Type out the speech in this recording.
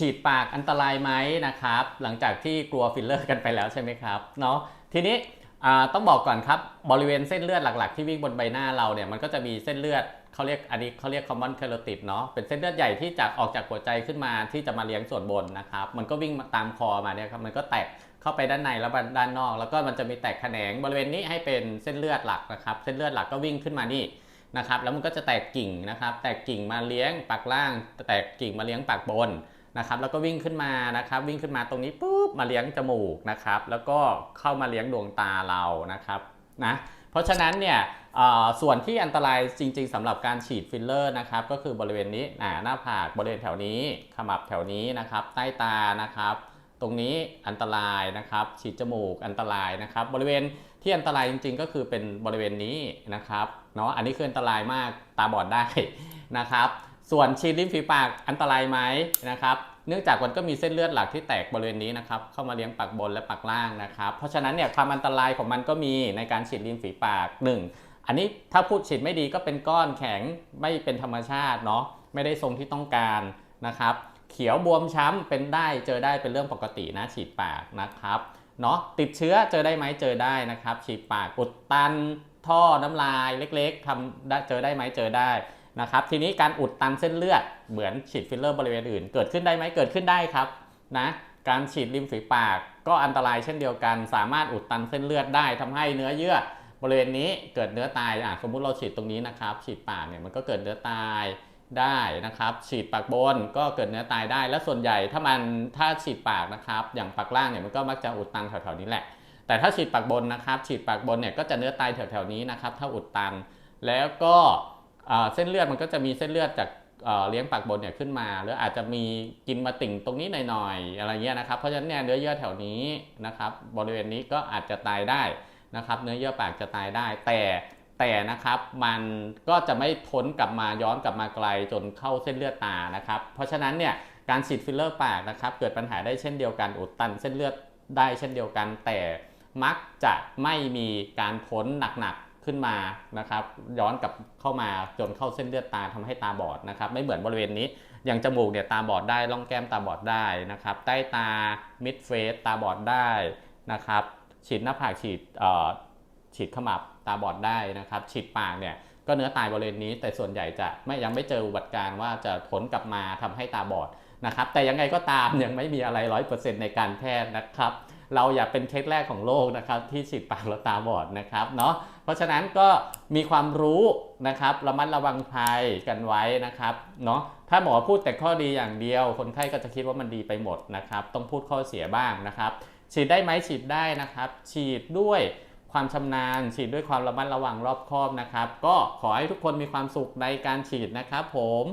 ฉีดปากอันตรายไหมนะครับ หลังจากที่กลัวฟิลเลอร์กันไปแล้วใช่ไหมครับเนาะทีนี้ต้องบอกก่อนครับบริเวณเส้นเลือดหลัก ๆ ที่วิ่งบนใบหน้าเราเนี่ยมันก็จะมีเส้นเลือดเขาเรียกอันนี้เขาเรียก common carotid เนาะเป็นเส้นเลือดใหญ่ที่จะออกจากหัวใจขึ้นมาที่จะมาเลี้ยงส่วนบนนะครับมันก็วิ่งมาตามคอมาเนี่ยครับมันก็แตกเข้าไปด้านในแล้วด้านนอก แล้วก็มันจะมีแตกแขนงบริเวณนี้ให้เป็นเส้นเลือดหลักนะครับเส้นเลือดหลักก็วิ่งขึ้นมานี่นะครับแล้วมันก็จะแตกกิ่งนะครับแตกกิ่งมาเลี้ยงปากล่าง แตกกิ่งมาเลี้ยงปากบน นะครับแล้วก็วิ่งขึ้นมานะครับวิ่งขึ้นมาตรงนี้ปุ๊บมาเลี้ยงจมูกนะครับแล้วก็เข้ามาเลี้ยงดวงตาเรานะครับนะเพราะฉะนั้นเนี่ยส่วนที่อันตรายจริง ๆสำหรับการฉีดฟิลเลอร์นะครับก็คือบริเวณนี้หน้าผากบริเวณแถวนี้ขมับแถวนี้นะครับใต้ตานะครับตรงนี้อันตรายนะครับ ฉีดจมูกอันตรายนะครับ บริเวณที่อันตรายจริง ๆ ก็คือเป็นบริเวณนี้นะครับเนาะอันนี้คืออันตรายมากตาบอดได้นะครับ ส่วนฉีดริมฝีปากอันตรายไหมนะครับ เนื่องจากมันก็มีเส้นเลือดหลักที่แตกบริเวณนี้นะครับเข้ามาเลี้ยงปากบนและปากล่างนะครับ เพราะฉะนั้นเนี่ยความอันตรายของมันก็มีในการฉีดริมฝีปาก 1 อันนี้ถ้าพูดฉีดไม่ดีก็เป็นก้อนแข็งไม่เป็นธรรมชาติเนาะไม่ได้ทรงที่ต้องการนะครับ เขียวบวมช้ำเป็นได้เจอได้เป็นเรื่องปกตินะฉีดปากนะครับเนาะติดเชื้อเจอได้ไหมเจอได้นะครับ ฉีดปากอุดตันท่อน้ำลายเล็ก ๆทำเจอได้ไหมเจอได้ นะครับทีนี้การอุดตันเส้นเลือดเหมือนฉีดฟิลเลอร์บริเวณอื่น เกิดขึ้นได้ไหมเกิดขึ้นได้ครับนะการฉีดริมฝีปากก็อันตรายเช่นเดียวกัน สามารถอุดตันเส้นเลือดได้ทำให้เนื้อเยื่อบริเวณนี้เกิดเนื้อตายอะสมมุติเราฉีดตรงนี้นะครับ ฉีดปากเนี่ยมันก็เกิดเนื้อตายได้นะครับ ฉีดปากบนก็เกิดเนื้อตายได้ และส่วนใหญ่ถ้ามันถ้าฉีดปากนะครับ อย่างปากล่างเนี่ยมันก็มักจะอุดตันแถวๆนี้แหละ แต่ถ้าฉีดปากบนนะครับ ฉีดปากบนเนี่ยก็จะเนื้อตายแถวๆนี้นะครับ ถ้าอุดตันแล้วก็ เส้นเลือดมันก็จะมีเส้นเลือดจากเอ่อเลี้ยงปากบนเนี่ยขึ้นมา หรืออาจจะมีกินมาติ่งตรงนี้หน่อยๆอะไรเงี้ยนะครับ เพราะฉะนั้นเนี่ยเนื้อเยื่อแถวนี้นะครับบริเวณนี้ก็อาจจะตายได้นะครับ เนื้อเยื่อปากจะตายได้ แต่แต่นะครับมันก็จะไม่พ้นกลับมาย้อนกลับมาไกลจนเข้าเส้นเลือดตานะครับ เพราะฉะนั้นเนี่ยการฉีดฟิลเลอร์ปากนะครับเกิดปัญหาได้เช่นเดียวกันอุดตันเส้นเลือดได้เช่นเดียวกัน แต่มักจะไม่มีการพ้นหนักๆ ขึ้นมานะครับย้อนกลับเข้ามาจนเข้าเส้นเลือดตาทำให้ตาบอดนะครับไม่เหมือนบริเวณนี้อย่างจมูกเนี่ยตาบอดได้ร่องแก้มตาบอดได้นะครับใต้ตามิดเฟสตาบอดได้นะครับฉีดหน้าผากฉีดฉีดขมับตาบอดได้นะครับฉีดปากเนี่ย ก็เนื้อตายบริเวณนี้ แต่ส่วนใหญ่จะไม่ยังไม่เจออุบัติการว่าจะผลกลับมาทำให้ตาบอดนะครับ แต่ยังไงก็ตามยังไม่มีอะไรร้อยเปอร์เซ็นต์ในการแพทย์นะครับ เราอย่าเป็นเคสแรกของโลกนะครับที่ฉีดปากแล้วตาบอดนะครับเนาะ เพราะฉะนั้นก็มีความรู้นะครับระมัดระวังภัยกันไว้นะครับเนาะ ถ้าหมอพูดแต่ข้อดีอย่างเดียว คนไข้ก็จะคิดว่ามันดีไปหมดนะครับ ต้องพูดข้อเสียบ้างนะครับ ฉีดได้ไหมฉีดได้นะครับ ฉีดด้วย ความชำนาญ ฉีดด้วยความระมัดระวังรอบคอบนะครับ ก็ขอให้ทุกคนมีความสุขในการฉีดนะครับผม